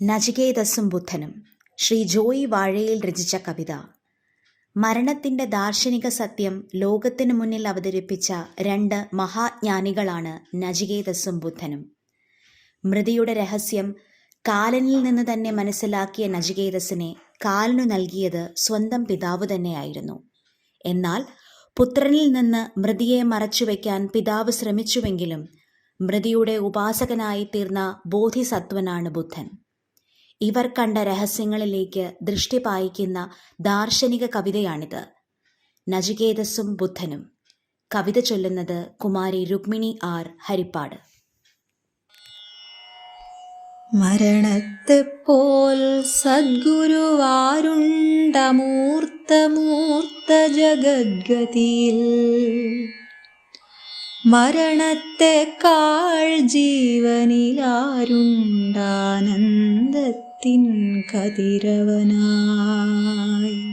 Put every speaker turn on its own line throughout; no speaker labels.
നചികേതസ്സും ബുദ്ധനും ശ്രീ ജോയി വാഴയിൽ രചിച്ച കവിത. മരണത്തിന്റെ ദാർശനിക സത്യം ലോകത്തിനു മുന്നിൽ അവതരിപ്പിച്ച രണ്ട് മഹാജ്ഞാനികളാണ് നചികേതസും ബുദ്ധനും മൃതിയുടെ രഹസ്യം കാലനിൽ നിന്ന് തന്നെ മനസ്സിലാക്കിയ നചികേതസിനെ കാലനു നൽകിയത് സ്വന്തം പിതാവ് തന്നെയായിരുന്നു. എന്നാൽ പുത്രനിൽ നിന്ന് മൃതിയെ മറച്ചുവെക്കാൻ പിതാവ് ശ്രമിച്ചുവെങ്കിലും മൃതിയുടെ ഉപാസകനായി തീർന്ന ബോധിസത്വനാണ് ബുദ്ധൻ. ഇവർ കണ്ട രഹസ്യങ്ങളിലേക്ക് ദൃഷ്ടി പായിക്കുന്ന ദാർശനിക കവിതയാണിത്. നചികേതസും ബുദ്ധനും. കവിത ചൊല്ലുന്നത് കുമാരി രുക്മിണി ആർ. ഹരിപ്പാട്.
മരണത്തെ പോൽ സദ്ഗുരുവാരുണ്ടമൂർത്തമൂർത്ത ജഗദ്ഗതിയിൽ മരണത്തെക്കാൾ ജീവനിലാരുണ്ടാനന്ദത്തിൻ കതിരവനായി.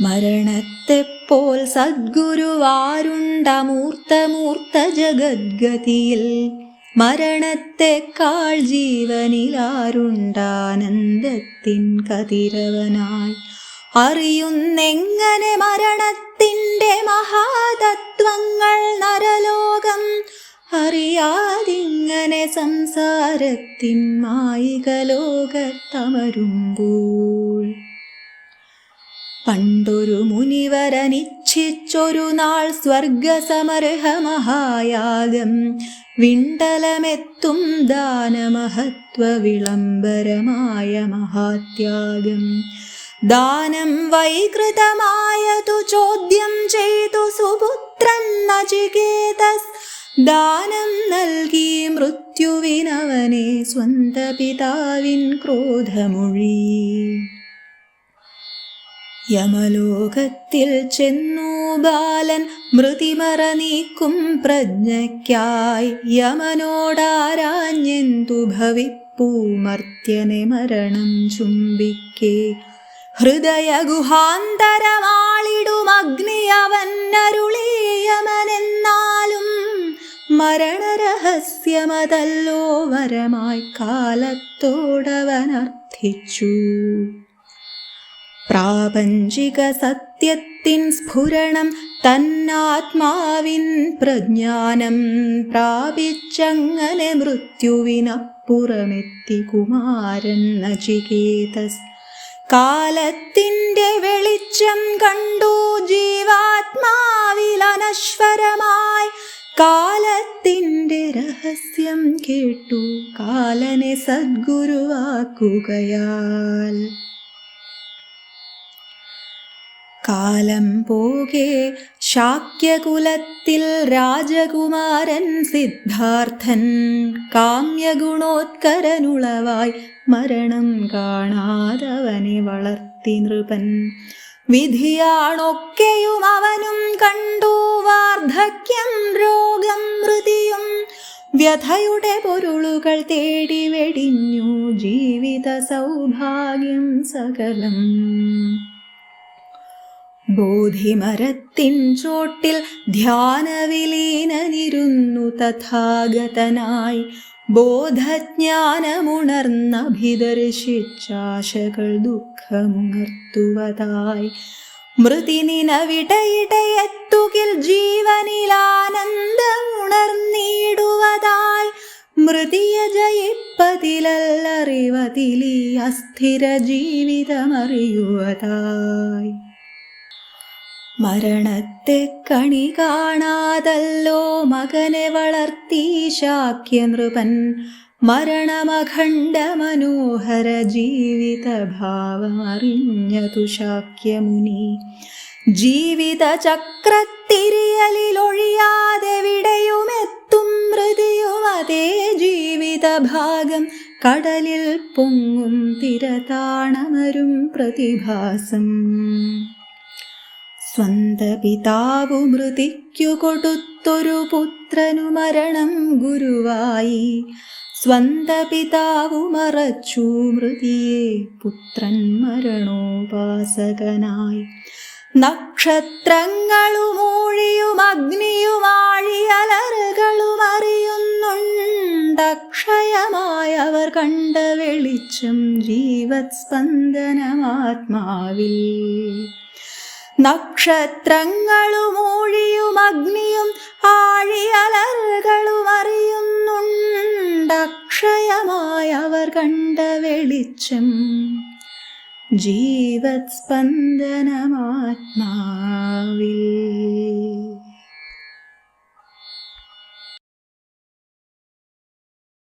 മരണത്തെപ്പോൽ സദ്ഗുരുവാരുണ്ടമൂർത്തമൂർത്ത ജഗദ്ഗതിയിൽ. മരണത്തെക്കാൾ ജീവനിലാരുണ്ടാനന്ദത്തിൻ കതിരവനായി. അറിയുന്നെങ്ങനെ മരണത്തിന്റെ മഹാതത്വങ്ങൾ നരലോകം അറിയാതിങ്ങനെ സംസാരത്തിൻ മായിക ലോകത്തമരുമ്പോൾ പണ്ടൊരു മുനിവരനിച്ഛിച്ചൊരു നാൾ സ്വർഗസമർഹമഹായാഗം വിണ്ടലമെത്തും ദാനമഹത്വ വിളംബരമായ മഹാത്യാഗം. ദാനം വൈകൃതമായതു ചോദ്യം ചെയ്തു സുപുത്രൻ നചികേതസ് ദാനം നൽകി മൃത്യുവിനവനെ സ്വന്ത പിതാവിൻ ക്രോധമൊഴി. യമലോകത്തിൽ ചെന്നു ബാലൻ മൃതിമറ നീക്കും പ്രജ്ഞയ്ക്കായി യമനോടാരാഞ്ഞെന്തു ഭവിപ്പൂ മർത്യനെ മരണം ചുംബിക്കേ. ഹൃദയ ഗുഹാന്തരമാളിടുമഗ്നി അവന്നരുളീയമനെന്നാലും മരണരഹസ്യമതല്ലോ വരമായി കാലത്തോടവനർത്ഥിച്ചു. പ്രാപഞ്ചിക സത്യത്തിൻ സ്ഫുരണം തന്നാത്മാവിൻ പ്രജ്ഞാനം പ്രാപിച്ചങ്ങനെ മൃത്യുവിനപ്പുറമെത്തി കുമാരൻ നചികേതസ്. കാലത്തിന്റെ വെളിച്ചം കണ്ടു ജീവാത്മാവിൽ അനശ്വരമായി കാലത്തിന്റെ രഹസ്യം കേട്ടു കാലനെ സദ്ഗുരുവാക്കുകയാൽ. കാലം പോകെ ശാക്യകുലത്തിൽ രാജകുമാരൻ സിദ്ധാർത്ഥൻ കാമ്യഗുണോത്കരനുളവായി മരണം കാണാതവനെ വളർത്തി നൃപൻ. വിധിയാണൊക്കെയും അവനും കണ്ടു വാർദ്ധക്യം വ്യഥയുടെ പൊരുളുകൾ തേടി വെടിഞ്ഞു ജീവിത സൗഭാഗ്യം സകലം. ബോധിമരത്തിൻ ചോട്ടിൽ ധ്യാനവിലീനനിരുന്നു തഥാഗതനായി. ബോധജ്ഞാനമുണർന്നഭിദർശിച്ചാശകൾ ദുഃഖമുണർത്തുവതായി. മൃതിനിനവിടയിടയെത്തുകിൽ ജീവനിലാനന്ദമുണർന്നിടുവതായി മൃതിയ ജയിപ്പതിലല്ലറിവതിലീ അസ്ഥിര ജീവിതമറിയുവതായി. മരണത്തെ കണി കാണാതല്ലോ മകനെ വളർത്തി ശാക്യനൃപൻ. മരണമഖണ്ഡ മനോഹര ജീവിത ഭാവമറിഞ്ഞതു ശാക്യമുനി. ജീവിത ചക്രത്തിരിയലിലൊഴിയാതെവിടെയുമെത്തും മൃതിയും അതേ ജീവിത ഭാഗം കടലിൽ പൊങ്ങും തിരതാണമരും പ്രതിഭാസം. സ്വന്ത പിതാവു മൃതിക്കു കൊടുത്തൊരു പുത്രനു മരണം ഗുരുവായി. സ്വന്ത പിതാവു മറച്ചു മൃതിയെ പുത്രൻ മരണോപാസകനായി. നക്ഷത്രങ്ങളും ഊഴിയും അഗ്നിയും ആഴിയലറുകളും അറിയുന്നുണ്ടക്ഷയമായവർ കണ്ട വെളിച്ചം ജീവസ്പന്ദനമാത്മാവിൽ നക്ഷത്രങ്ങളും ഊഴിയും അഗ്നിയും ആഴിയലറുകളും അറിയുന്നുണ്ടക്ഷയമായവർ കണ്ട വെളിച്ചം ജീവസ്പന്ദനമാത്മാവിൽ